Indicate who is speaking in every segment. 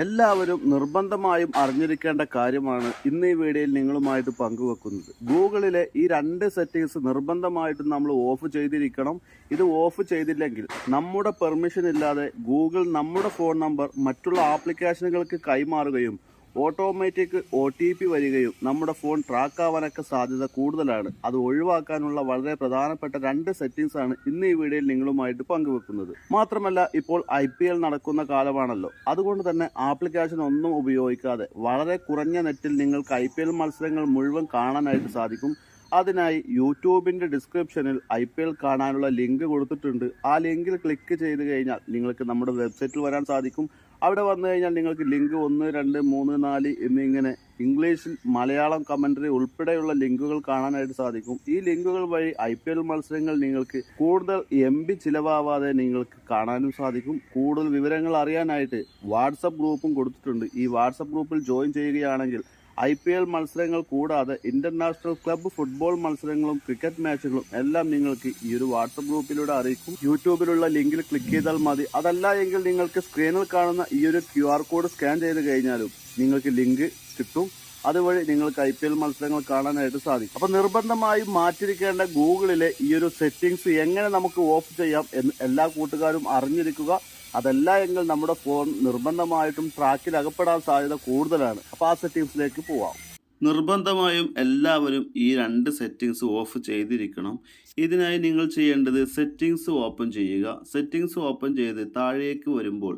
Speaker 1: എല്ലാവരും നിർബന്ധമായും അറിഞ്ഞിരിക്കേണ്ട കാര്യമാണ് ഇന്ന് ഈ വീഡിയോയിൽ നിങ്ങളുമായിട്ട് പങ്കുവെക്കുന്നത്. ഗൂഗിളിലെ ഈ രണ്ട് സെറ്റിങ്സ് നിർബന്ധമായിട്ടും നമ്മൾ ഓഫ് ചെയ്തിരിക്കണം. ഇത് ഓഫ് ചെയ്തില്ലെങ്കിൽ നമ്മുടെ പെർമിഷൻ ഇല്ലാതെ ഗൂഗിൾ നമ്മുടെ ഫോൺ നമ്പർ മറ്റുള്ള ആപ്ലിക്കേഷനുകൾക്ക് കൈമാറുകയും ഓട്ടോമാറ്റിക് ഒ ടി പി വരികയും നമ്മുടെ ഫോൺ ട്രാക്ക് ആവാനൊക്കെ സാധ്യത കൂടുതലാണ്. അത് ഒഴിവാക്കാനുള്ള വളരെ പ്രധാനപ്പെട്ട രണ്ട് സെറ്റിംഗ്സ് ആണ് ഇന്ന് ഈ വീഡിയോയിൽ നിങ്ങളുമായിട്ട് പങ്കുവെക്കുന്നത്. മാത്രമല്ല ഇപ്പോൾ ഐ പി എൽ നടക്കുന്ന കാലമാണല്ലോ. അതുകൊണ്ട് തന്നെ ആപ്ലിക്കേഷൻ ഒന്നും ഉപയോഗിക്കാതെ വളരെ കുറഞ്ഞ നെറ്റിൽ നിങ്ങൾക്ക് ഐ പി എൽ മത്സരങ്ങൾ മുഴുവൻ കാണാനായിട്ട് സാധിക്കും. അതിനായി യൂട്യൂബിന്റെ ഡിസ്ക്രിപ്ഷനിൽ ഐ പി എൽ കാണാനുള്ള ലിങ്ക് കൊടുത്തിട്ടുണ്ട്. ആ ലിങ്കിൽ ക്ലിക്ക് ചെയ്ത് കഴിഞ്ഞാൽ നിങ്ങൾക്ക് നമ്മുടെ വെബ്സൈറ്റിൽ വരാൻ സാധിക്കും. അവിടെ വന്നു കഴിഞ്ഞാൽ നിങ്ങൾക്ക് ലിങ്ക് ഒന്ന് രണ്ട് മൂന്ന് നാല് എന്നിങ്ങനെ ഇംഗ്ലീഷിൽ മലയാളം കമന്ററി ഉൾപ്പെടെയുള്ള ലിങ്കുകൾ കാണാനായിട്ട് സാധിക്കും. ഈ ലിങ്കുകൾ വഴി ഐ പി എൽ മത്സരങ്ങൾ നിങ്ങൾക്ക് കൂടുതൽ എം ബി ചിലവാവാതെ നിങ്ങൾക്ക് കാണാനും സാധിക്കും. കൂടുതൽ വിവരങ്ങൾ അറിയാനായിട്ട് വാട്സപ്പ് ഗ്രൂപ്പും കൊടുത്തിട്ടുണ്ട്. ഈ വാട്സപ്പ് ഗ്രൂപ്പിൽ ജോയിൻ ചെയ്യുകയാണെങ്കിൽ ഐ പി എൽ മത്സരങ്ങൾ കൂടാതെ ഇന്റർനാഷണൽ ക്ലബ്ബ് ഫുട്ബോൾ മത്സരങ്ങളും ക്രിക്കറ്റ് മാച്ചുകളും എല്ലാം നിങ്ങൾക്ക് ഈ ഒരു വാട്സപ്പ് ഗ്രൂപ്പിലൂടെ അറിയിക്കും. യൂട്യൂബിലുള്ള ലിങ്കിൽ ക്ലിക്ക് ചെയ്താൽ മതി. അതല്ല എങ്കിൽ നിങ്ങൾക്ക് സ്ക്രീനിൽ കാണുന്ന ഈ ഒരു ക്യു ആർ കോഡ് സ്കാൻ ചെയ്ത് കഴിഞ്ഞാലും നിങ്ങൾക്ക് ലിങ്ക് കിട്ടും. അതുവഴി നിങ്ങൾക്ക് ഐ പി എൽ മത്സരങ്ങൾ കാണാനായിട്ട് സാധിക്കും. അപ്പൊ നിർബന്ധമായും മാറ്റിരിക്കേണ്ട ഗൂഗിളിലെ ഈ ഒരു സെറ്റിംഗ്സ് എങ്ങനെ നമുക്ക് ഓഫ് ചെയ്യാം എന്ന് എല്ലാ കൂട്ടുകാരും അറിഞ്ഞിരിക്കുക. അതല്ല എങ്കിൽ നമ്മുടെ ഫോൺ നിർബന്ധമായിട്ടും ട്രാക്കിൽ അകപ്പെടാൻ സാധ്യത കൂടുതലാണ്. അപ്പോൾ ആ സെറ്റിംഗ്സിലേക്ക് പോവാം. നിർബന്ധമായും എല്ലാവരും ഈ രണ്ട് സെറ്റിംഗ്സ് ഓഫ് ചെയ്തിരിക്കണം. ഇതിനായി നിങ്ങൾ ചെയ്യേണ്ടത് സെറ്റിംഗ്സ് ഓപ്പൺ ചെയ്യുക. സെറ്റിംഗ്സ് ഓപ്പൺ ചെയ്ത് താഴേക്ക് വരുമ്പോൾ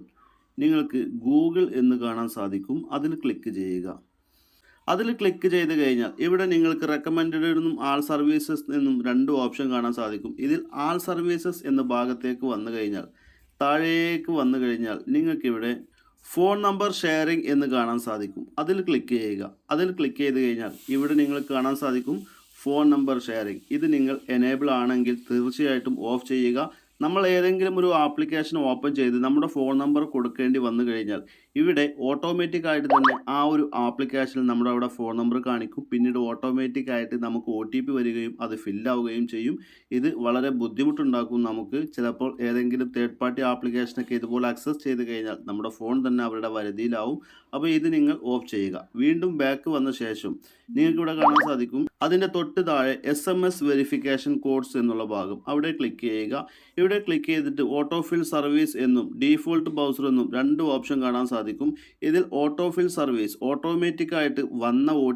Speaker 1: നിങ്ങൾക്ക് ഗൂഗിൾ എന്ന് കാണാൻ സാധിക്കും. അതിൽ ക്ലിക്ക് ചെയ്യുക. അതിൽ ക്ലിക്ക് ചെയ്ത് കഴിഞ്ഞാൽ ഇവിടെ നിങ്ങൾക്ക് റെക്കമെൻഡഡ് എന്നും ആൾ സർവീസസ് എന്നും രണ്ട് ഓപ്ഷൻ കാണാൻ സാധിക്കും. ഇതിൽ ആൾ സർവീസസ് എന്ന ഭാഗത്തേക്ക് വന്നു കഴിഞ്ഞാൽ താഴേക്ക് വന്നു കഴിഞ്ഞാൽ നിങ്ങൾക്കിവിടെ ഫോൺ നമ്പർ ഷെയറിംഗ് എന്ന് കാണാൻ സാധിക്കും. അതിൽ ക്ലിക്ക് ചെയ്യുക. അതിൽ ക്ലിക്ക് ചെയ്ത് കഴിഞ്ഞാൽ ഇവിടെ നിങ്ങൾക്ക് കാണാൻ സാധിക്കും ഫോൺ നമ്പർ ഷെയറിംഗ് ഇത് നിങ്ങൾ എനേബിൾ ആണെങ്കിൽ തീർച്ചയായിട്ടും ഓഫ് ചെയ്യുക. നമ്മൾ ഏതെങ്കിലും ഒരു ആപ്ലിക്കേഷൻ ഓപ്പൺ ചെയ്ത് നമ്മുടെ ഫോൺ നമ്പർ കൊടുക്കേണ്ടി വന്നു കഴിഞ്ഞാൽ ഇവിടെ ഓട്ടോമാറ്റിക്കായിട്ട് തന്നെ ആ ഒരു ആപ്ലിക്കേഷനിൽ നമ്മുടെ അവിടെ ഫോൺ നമ്പർ കാണിക്കും. പിന്നീട് ഓട്ടോമാറ്റിക്കായിട്ട് നമുക്ക് ഒ ടി പി വരികയും അത് ഫില്ലാവുകയും ചെയ്യും. ഇത് വളരെ ബുദ്ധിമുട്ടുണ്ടാക്കും നമുക്ക്. ചിലപ്പോൾ ഏതെങ്കിലും തേർഡ് പാർട്ടി ആപ്ലിക്കേഷനൊക്കെ ഇതുപോലെ ആക്സസ് ചെയ്ത് കഴിഞ്ഞാൽ നമ്മുടെ ഫോൺ തന്നെ അവരുടെ വരുതിയിലാവും. അപ്പോൾ ഇത് നിങ്ങൾ ഓഫ് ചെയ്യുക. വീണ്ടും ബാക്ക് വന്ന ശേഷം നിങ്ങൾക്ക് ഇവിടെ കാണാൻ സാധിക്കും. അതിന്റെ തൊട്ട് താഴെ എസ് വെരിഫിക്കേഷൻ കോഡ്സ് എന്നുള്ള ഭാഗം. അവിടെ ക്ലിക്ക് ചെയ്യുക. ഇവിടെ ക്ലിക്ക് ചെയ്തിട്ട് ഓട്ടോ ഫിൽ സർവീസ് എന്നും ഡീഫോൾട്ട് ബൗസർ എന്നും രണ്ട് ഓപ്ഷൻ കാണാൻ സാധിക്കും. ഇതിൽ ഓട്ടോ ഫിൽ സർവീസ് ഓട്ടോമാറ്റിക് ആയിട്ട് വന്ന ഒ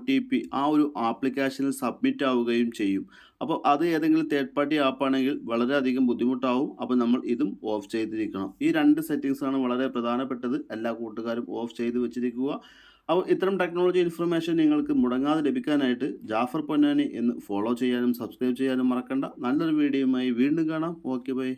Speaker 1: ആ ഒരു ആപ്ലിക്കേഷനിൽ സബ്മിറ്റ് ആവുകയും ചെയ്യും. അപ്പോൾ അത് ഏതെങ്കിലും തേർഡ് പാർട്ടി ആപ്പാണെങ്കിൽ വളരെയധികം ബുദ്ധിമുട്ടാവും. അപ്പോൾ നമ്മൾ ഇതും ഓഫ് ചെയ്തിരിക്കണം. ഈ രണ്ട് സെറ്റിങ്സാണ് വളരെ പ്രധാനപ്പെട്ടത്. എല്ലാ കൂട്ടുകാരും ഓഫ് ചെയ്ത് വെച്ചിരിക്കുക. അപ്പോൾ ഇത്തരം ടെക്നോളജി ഇൻഫർമേഷൻ നിങ്ങൾക്ക് മുടങ്ങാതെ ലഭിക്കാനായിട്ട് ജാഫർ പൊന്നാനി എന്ന് ഫോളോ ചെയ്യാനും സബ്സ്ക്രൈബ് ചെയ്യാനും മറക്കണ്ട. നല്ലൊരു വീഡിയോയുമായി വീണ്ടും കാണാം. Okay bye